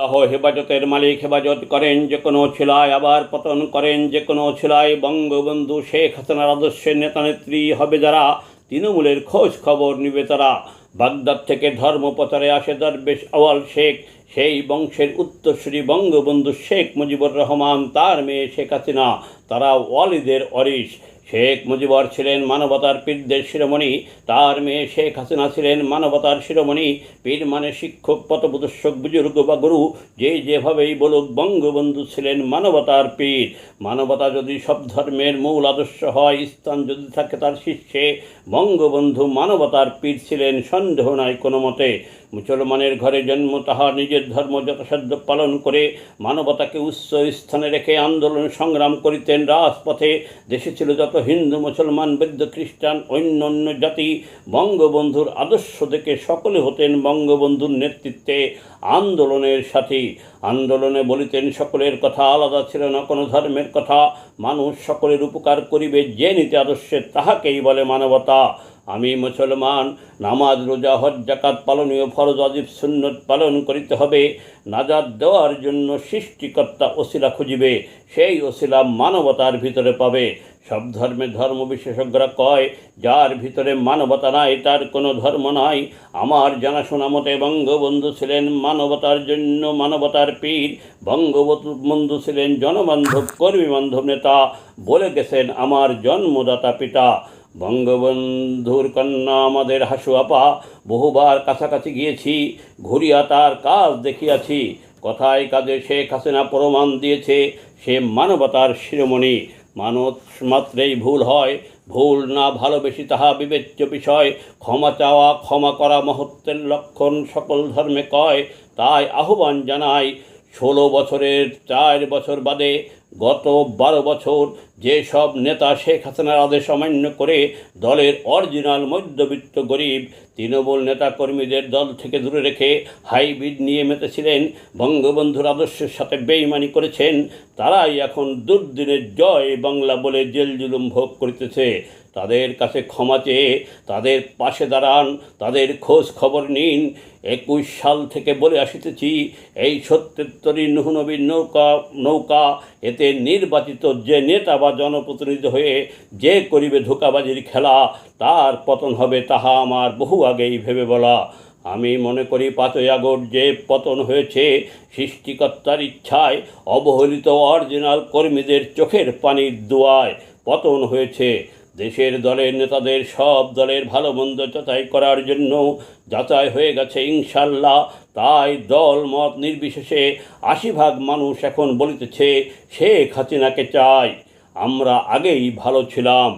আল্লাহ হেফাজতের মালিক হেফাজত করেন যে কোনো ছিলায় আবার পতন করেন যে কোনো ছিলায় বঙ্গবন্ধু শেখ হাসিনার আদর্শের নেতা নেত্রী হবে যারা, তৃণমূলের খোঁজ খবর নিবে তারা। বাগদাদ থেকে ধর্মপ্রচারে আসে দরবেশ আওয়াল শেখ, সেই বংশের উত্তরসূরি বঙ্গবন্ধু শেখ মুজিবুর রহমান, তার মেয়ে শেখ হাসিনা, তারা ওয়ালিদের অরিশ শেখ মুজিবর ছিলেন মানবতার পীরদের শিরোমণি, তার মেয়ে শেখ হাসিনা ছিলেন মানবতার শিরোমণি। পীর মানে শিক্ষক, পথপ্রদর্শক, বুজুর্গ বা গুরু, যে যেভাবেই বলুক বঙ্গবন্ধু ছিলেন মানবতার পীর। মানবতা যদি সব ধর্মের মূল আদর্শ হয়, স্থান যদি থাকে তার শীর্ষে, বঙ্গবন্ধু মানবতার পীর ছিলেন, সন্দেহ নাই কোনো মতে। মুসলমানের ঘরে জন্ম তাহার নিজের ধর্ম যথাসাধ্য পালন করে, মানবতাকে উচ্চ স্থানে রেখে আন্দোলন সংগ্রাম করিতেন। রাজপথে দেশে ছিল যত হিন্দু মুসলমান বৈদ্য খ্রিস্টান অন্য অন্য জাতি বঙ্গবন্ধুর আদর্শ দেখে সকলে হতেন বঙ্গবন্ধুর নেতৃত্বে আন্দোলনের সাথী। আন্দোলনে বলিতেন, সকলের কথা আলাদা ছিল না, কোনো ধর্মের কথা। মানুষ সকলের উপকার করিবে, যে নীতি আদর্শে তাহাকেই বলে মানবতা। আমি মুসলমান, নামাজ, রোজা, হজ জাকাত পালনীয় ফরজ অজিব সুন্নত পালন করিতে হবে। নাজাদ দেওয়ার জন্য সৃষ্টিকর্তা ওসিলা খুঁজিবে, সেই ওসিলা মানবতার ভিতরে পাবে। সব ধর্মে ধর্ম বিশেষজ্ঞরা কয়, যার ভিতরে মানবতা নাই, তার কোনো ধর্ম নাই। আমার জানাশোনা মতে বঙ্গবন্ধু ছিলেন মানবতার জন্য মানবতার পীর। বঙ্গবন্ধু ছিলেন জনবান্ধব, কর্মী বান্ধব নেতা। বলে গেছেন, আমার জন্মদাতা পিতা। বঙ্গবন্ধুর কন্যা আমাদের হাসু আপা, বহুবার কাছাকাছি গিয়েছি, ঘুরিয়া তার কাজ দেখিয়াছি। কথায় কাজে শেখ হাসিনা প্রমাণ দিয়েছে, সে মানবতার শিরোমণি। মানুষ মাত্রেই ভুল হয়, ভুল না ভালোবেসি তাহা বিবেচ্য বিষয়। ক্ষমা চাওয়া, ক্ষমা করা মহত্বের লক্ষণ সকল ধর্মে কয়, তাই আহ্বান জানাই, ষোলো বছরের চার বছর বাদে গত বারো বছর যেসব নেতা শেখ হাসিনার আদেশ অমান্য করে দলের অরিজিনাল মধ্যবিত্ত গরিব তৃণমূল নেতা কর্মীদের দল থেকে দূরে রেখে হাইব্রিড নিয়ে মেতেছিলেন, বঙ্গবন্ধুর আদর্শের সাথে বেইমানি করেছেন, তারাই এখন দুর্দিনের জয় বাংলা বলে জেল জুলুম ভোগ করিতেছে। তাদের কাছে ক্ষমা চেয়ে তাদের পাশে দাঁড়ান, তাদের খোঁজ খবর নিন। একুশ সাল থেকে বলে আসিতেছি, এই সত্যেত্তরী নুহনবীর নৌকা নৌকা, এতে নির্বাচিত যে নেতা বা জনপ্রতিনিধি হয়ে যে করিবে ধোকাবাজির খেলা, তার পতন হবে তাহা আমার বহু আগেই ভেবে বলা। আমি মনে করি পাঁচই আগস্ট যে পতন হয়েছে, সৃষ্টিকর্তার ইচ্ছায় অবহেলিত অরিজিনাল কর্মীদের চোখের পানির দোয়ায় পতন হয়েছে। দেশের দলের নেতাদের সব দলের ভালো মন্দ যাচাই করার জন্য যাচাই হয়ে গেছে ইনশাল্লাহ তাই দল মত নির্বিশেষে আশি ভাগ মানুষ এখন বলিতেছে, শেখ হাসিনাকে চাই, আমরা আগেই ভালো ছিলাম।